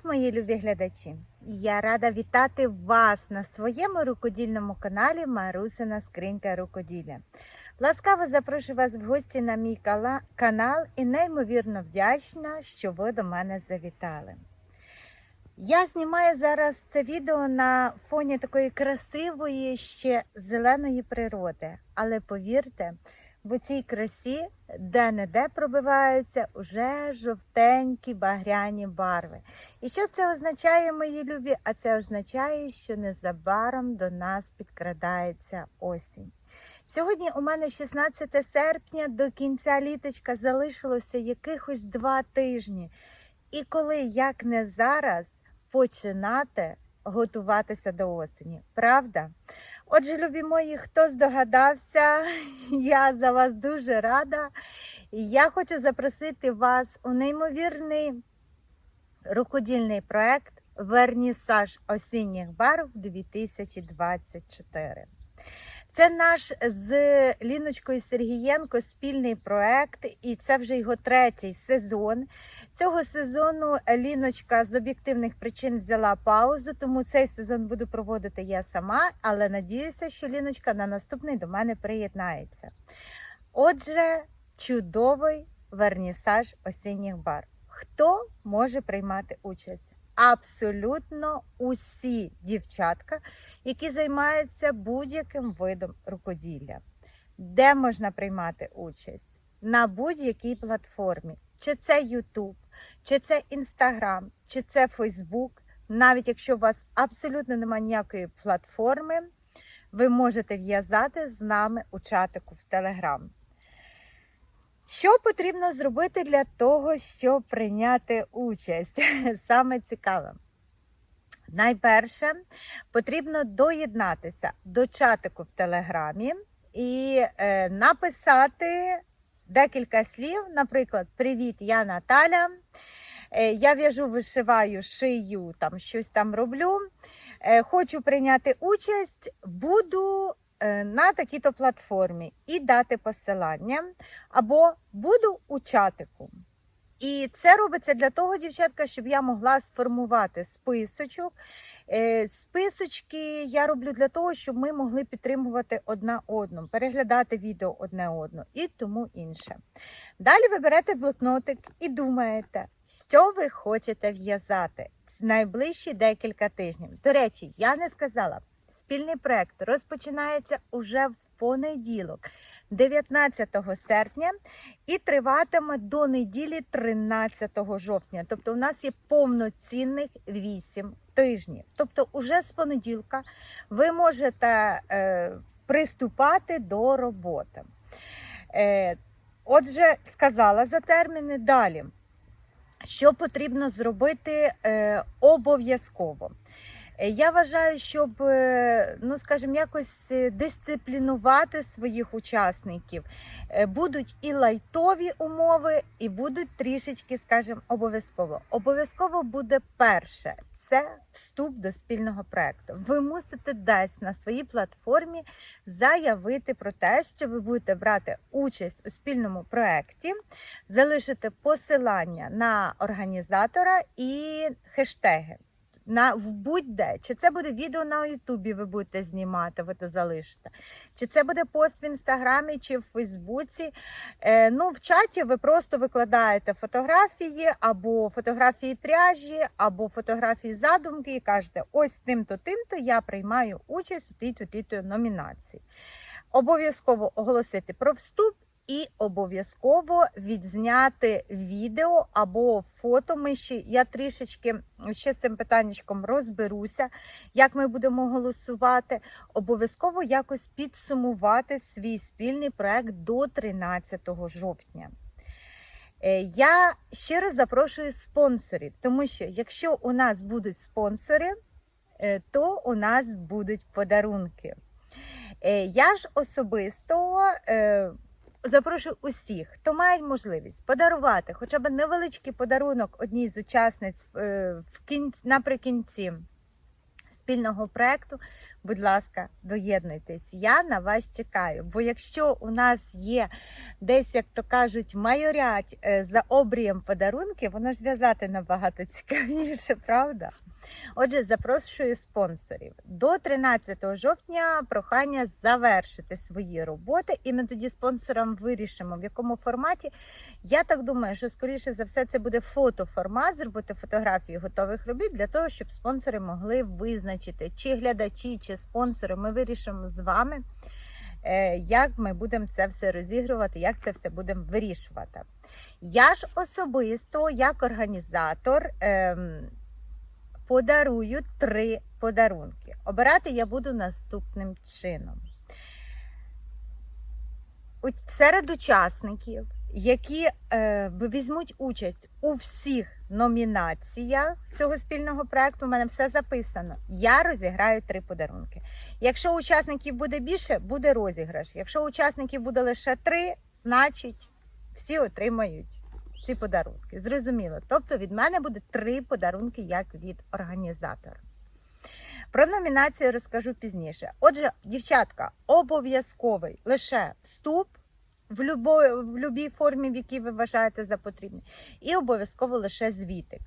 привіт, мої любі глядачі! Я рада вітати вас на своєму рукодільному каналі Марусина Скринька Рукоділля. Ласкаво запрошую вас в гості на мій канал і неймовірно вдячна, що ви до мене завітали. Я знімаю зараз це відео на фоні такої красивої ще зеленої природи, але повірте, в цій красі де-не-де пробиваються уже жовтенькі багряні барви. І що це означає, мої любі? А це означає, що незабаром до нас підкрадається осінь. Сьогодні у мене 16 серпня, до кінця літочка залишилося якихось два тижні. І коли, як не зараз, починати готуватися до осені, правда? Отже, любі мої, хто здогадався, я за вас дуже рада. І я хочу запросити вас у неймовірний рукодільний проект Вернісаж осінніх барв 2024. Це наш з Ліночкою Сергієнко спільний проект, і це вже його третій сезон. Цього сезону Ліночка з об'єктивних причин взяла паузу, тому цей сезон буду проводити я сама, але надіюся, що Ліночка на наступний до мене приєднається. Отже, чудовий вернісаж осінніх бар. Хто може приймати участь? Абсолютно усі дівчатка, які займаються будь-яким видом рукоділля. Де можна приймати участь? На будь-якій платформі. Чи це YouTube, чи це Instagram, чи це Facebook. Навіть якщо у вас абсолютно немає ніякої платформи, ви можете в'язати з нами у чатику в Telegram. Що потрібно зробити для того, щоб прийняти участь? Саме цікаве. Найперше, потрібно доєднатися до чатику в Телеграмі і е, написати декілька слів. Наприклад, Привіт, я Наталя. Е, я в'яжу, вишиваю, шию, там щось там роблю. Е, хочу прийняти участь, буду е, на такій-то платформі і дати посилання, або буду у чатику. І це робиться для того, дівчатка, щоб я могла сформувати списочок. Е, Списочки я роблю для того, щоб ми могли підтримувати одна одну, переглядати відео одне одну і тому інше. Далі ви берете блокнотик і думаєте, що ви хочете в'язати найближчі декілька тижнів. До речі, я не сказала, спільний проект розпочинається уже в понеділок. 19 серпня і триватиме до неділі 13 жовтня. Тобто, у нас є повноцінних 8 тижнів. Тобто, уже з понеділка ви можете е, приступати до роботи. Е, отже, сказала за терміни далі. Що потрібно зробити е, обов'язково? Е, Я вважаю, щоб, е, ну скажімо, якось е, дисциплінувати своїх учасників. Будуть і лайтові умови, і будуть трішечки, скажімо, обов'язково. Обов'язково буде перше. Це вступ до спільного проекту. Ви мусите десь на своїй платформі заявити про те, що ви будете брати участь у спільному проекті, залишити посилання на організатора і хештеги на в будь-де. Чи це буде відео на Ютубі, ви будете знімати, ви це залишите. Чи це буде пост в інстаграмі чи в Фейсбуці. Е, ну, в чаті ви просто викладаєте фотографії або фотографії пряжі, або фотографії задумки і кажете, ось тим-то, тим-то я приймаю участь у тій-то тій-то номінації. Обов'язково оголосити про вступ. І обов'язково відзняти відео або фото. Ми ще я трішечки ще з цим питаннячком розберуся, як ми будемо голосувати. Обов'язково якось підсумувати свій спільний проект до 13 жовтня. Е, Я щиро запрошую спонсорів, тому що якщо у нас будуть спонсори, е, то у нас будуть подарунки. Е, Я ж особисто. Запрошую усіх, хто має можливість подарувати хоча б невеличкий подарунок одній з учасниць е, в кінці, наприкінці спільного проекту. Будь ласка, доєднуйтесь. Я на вас чекаю. Бо якщо у нас є десь, як то кажуть, майорять е, за обрієм подарунки, воно ж в'язати набагато цікавіше, правда? Отже, запрошую спонсорів. До 13 жовтня прохання завершити свої роботи, і ми тоді спонсорам вирішимо, в якому форматі. Я так думаю, що скоріше за все це буде фотоформат, зробити фотографії готових робіт для того, щоб спонсори могли визначити, чи глядачі, чи спонсори. Ми вирішимо з вами, е, як ми будемо це все розігрувати, як це все будемо вирішувати. Я ж особисто, як організатор, ем, подарую три подарунки. Обирати я буду наступним чином. Серед учасників, які е, візьмуть участь у всіх номінаціях цього спільного проекту, у мене все записано. Я розіграю три подарунки. Якщо учасників буде більше, буде розіграш. Якщо учасників буде лише три, значить всі отримають ці подарунки. Зрозуміло. Тобто від мене буде три подарунки як від організатора. Про номінації розкажу пізніше. Отже, дівчатка, обов'язковий лише вступ в, любо, в любій формі, в якій ви вважаєте за потрібне, і обов'язково лише звіти.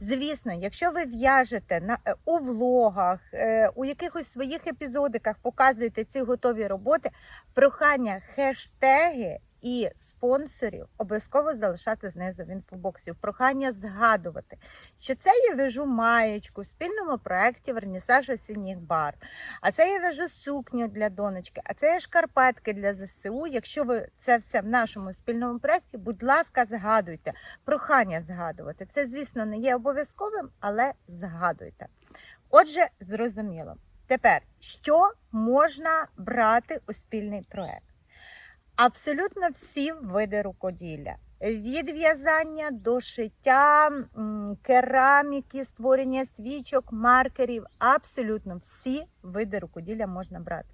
Звісно, якщо ви в'яжете на, е, у влогах, е, у якихось своїх епізодиках показуєте ці готові роботи, прохання хештеги і спонсорів обов'язково залишати знизу в інфобоксі. Прохання згадувати, що це я вяжу маєчку в спільному проєкті Вернісаж осінніх бар. А це я вяжу сукню для донечки, а це є шкарпетки для ЗСУ. Якщо ви це все в нашому спільному проєкті, будь ласка, згадуйте. Прохання згадувати. Це, звісно, не є обов'язковим, але згадуйте. Отже, зрозуміло. Тепер, що можна брати у спільний проєкт? Абсолютно всі види рукоділля. Від в'язання до шиття, кераміки, створення свічок, маркерів. Абсолютно всі види рукоділля можна брати.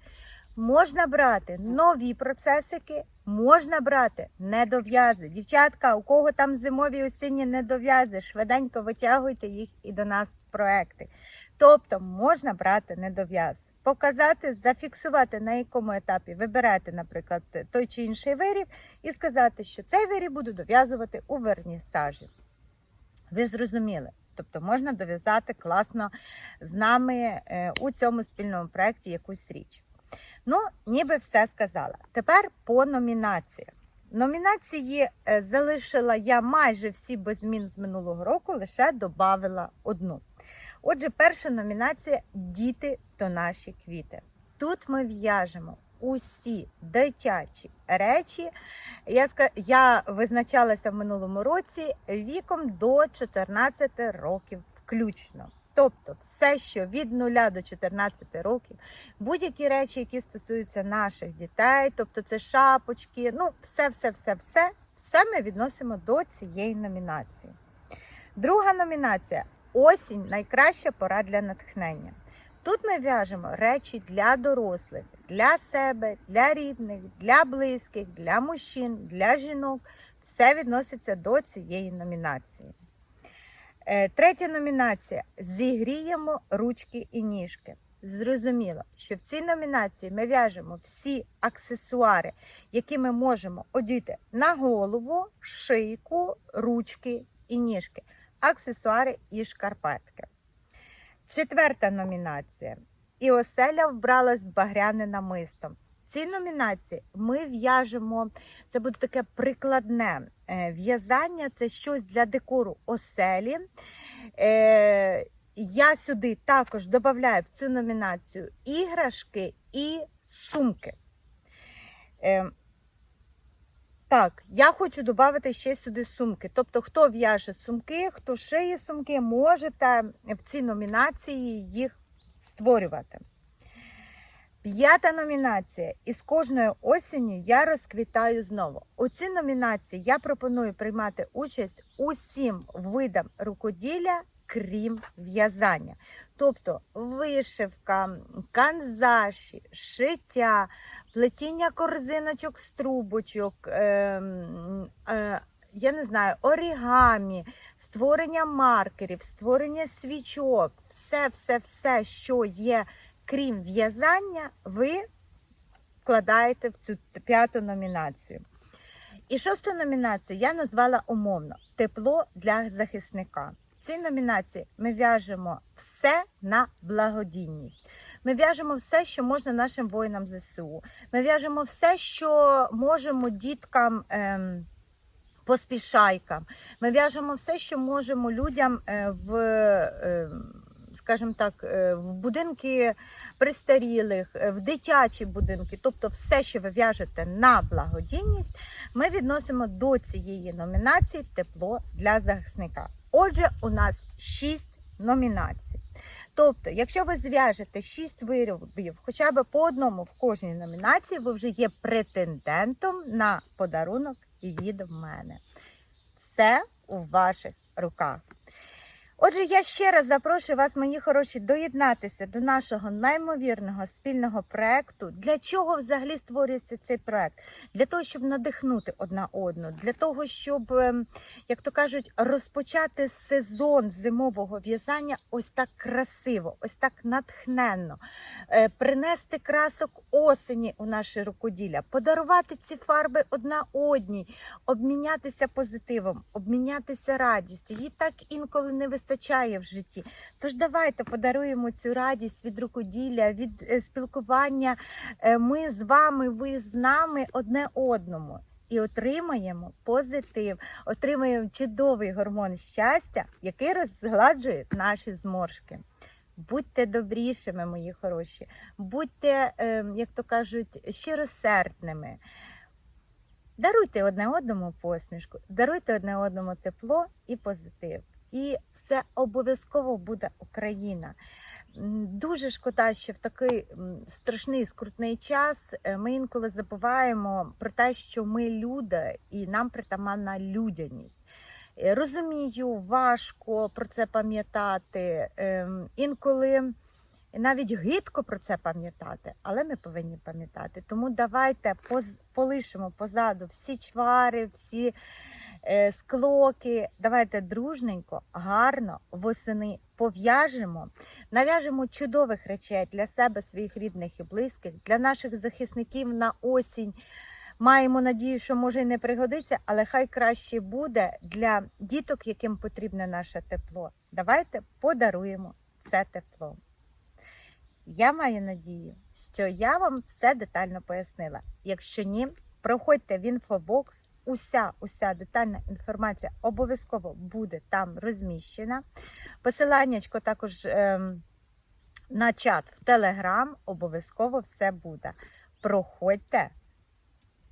Можна брати нові процесики, можна брати недов'язи. Дівчатка, у кого там зимові осінні недов'язи, швиденько витягуйте їх і до нас в проекти. Тобто можна брати недов'яз, показати, зафіксувати на якому етапі вибирати, наприклад, той чи інший виріб, і сказати, що цей виріб буду дов'язувати у вернісажі. Ви зрозуміли? Тобто можна дов'язати класно з нами е, у цьому спільному проєкті якусь річ. Ну, ніби все сказала. Тепер по номінаціях. Номінації е, залишила я майже всі без змін з минулого року, лише додавила одну. Отже, перша номінація Діти то наші квіти. Тут ми в'яжемо усі дитячі речі. Я, я визначалася в минулому році віком до 14 років включно. Тобто, все, що від 0 до 14 років, будь-які речі, які стосуються наших дітей, тобто це шапочки, ну, все, все, все, все, все ми відносимо до цієї номінації. Друга номінація осінь найкраща пора для натхнення. Тут ми в'яжемо речі для дорослих, для себе, для рідних, для близьких, для мужчин, для жінок. Все відноситься до цієї номінації. Е, Третя номінація зігріємо ручки і ніжки. Зрозуміло, що в цій номінації ми в'яжемо всі аксесуари, які ми можемо одіти на голову, шийку, ручки і ніжки, аксесуари і шкарпетки. Четверта номінація. І оселя вбралась багряне намисто. В цій номінації ми в'яжемо, це буде таке прикладне е, в'язання, це щось для декору оселі. Е, я сюди також додаю в цю номінацію іграшки і сумки. Так, я хочу додати ще сюди сумки. Тобто, хто в'яже сумки, хто шиє сумки, можете в цій номінації їх створювати. П'ята номінація. І з кожною осінню я розквітаю знову. У цій номінації я пропоную приймати участь усім видам рукоділля, крім в'язання. Тобто вишивка, канзаші, шиття, плетіння корзиночок з трубочок, ем, е, я не знаю, орігамі, створення маркерів, створення свічок, все, все, все, що є крім в'язання, ви вкладаєте в цю п'яту номінацію. І шосту номінацію я назвала умовно тепло для захисника. В цій номінації ми в'яжемо все на благодійність. Ми в'яжемо все, що можна нашим воїнам ЗСУ. Ми в'яжемо все, що можемо діткам. Ем, поспішайкам. Ми в'яжемо все, що можемо людям е, в, е, скажімо так, е, в будинки престарілих, е, в дитячі будинки, тобто все, що ви в'яжете на благодійність, ми відносимо до цієї номінації тепло для захисника. Отже, у нас 6 номінацій. Тобто, якщо ви зв'яжете 6 виробів, хоча б по одному в кожній номінації, ви вже є претендентом на подарунок від мене. Все у ваших руках. Отже, я ще раз запрошую вас, мої хороші, доєднатися до нашого неймовірного спільного проекту. Для чого взагалі створюється цей проект? Для того, щоб надихнути одна одну, для того, щоб, ем, як то кажуть, розпочати сезон зимового в'язання ось так красиво, ось так натхненно, е, принести красок осені у наше рукоділля, подарувати ці фарби одна одній, обмінятися позитивом, обмінятися радістю. Їй так інколи не вистачає в житті. Тож давайте подаруємо цю радість від рукоділля, від е, спілкування. Е, Ми з вами, ви з нами одне одному. І отримаємо позитив, отримаємо чудовий гормон щастя, який розгладжує наші зморшки. Будьте добрішими, мої хороші, будьте, е, як то кажуть, щиросердними. Даруйте одне одному посмішку, даруйте одне одному тепло і позитив. І все обов'язково буде Україна. Дуже шкода, що в такий страшний скрутний час е, ми інколи забуваємо про те, що ми люди і нам притаманна людяність. Е, Розумію, важко про це пам'ятати. ем, Інколи навіть гидко про це пам'ятати, але ми повинні пам'ятати. Тому давайте полишимо позаду всі чвари, всі склоки. Давайте дружненько, гарно восени пов'яжемо, нав'яжемо чудових речей для себе, своїх рідних і близьких, для наших захисників на осінь. Маємо надію, що може і не пригодиться, але хай краще буде для діток, яким потрібне наше тепло. Давайте подаруємо це тепло. Я маю надію, що я вам все детально пояснила. Якщо ні, проходьте в інфобокс. Уся, уся детальна інформація обов'язково буде там розміщена. Посиланнячко також ем, на чат в Телеграм обов'язково все буде. Проходьте,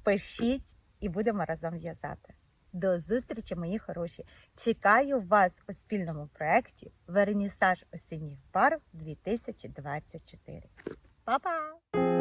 пишіть і будемо разом в'язати. До зустрічі, мої хороші! Чекаю вас у спільному проєкті Вернісаж осінніх барв 2024. Па-па!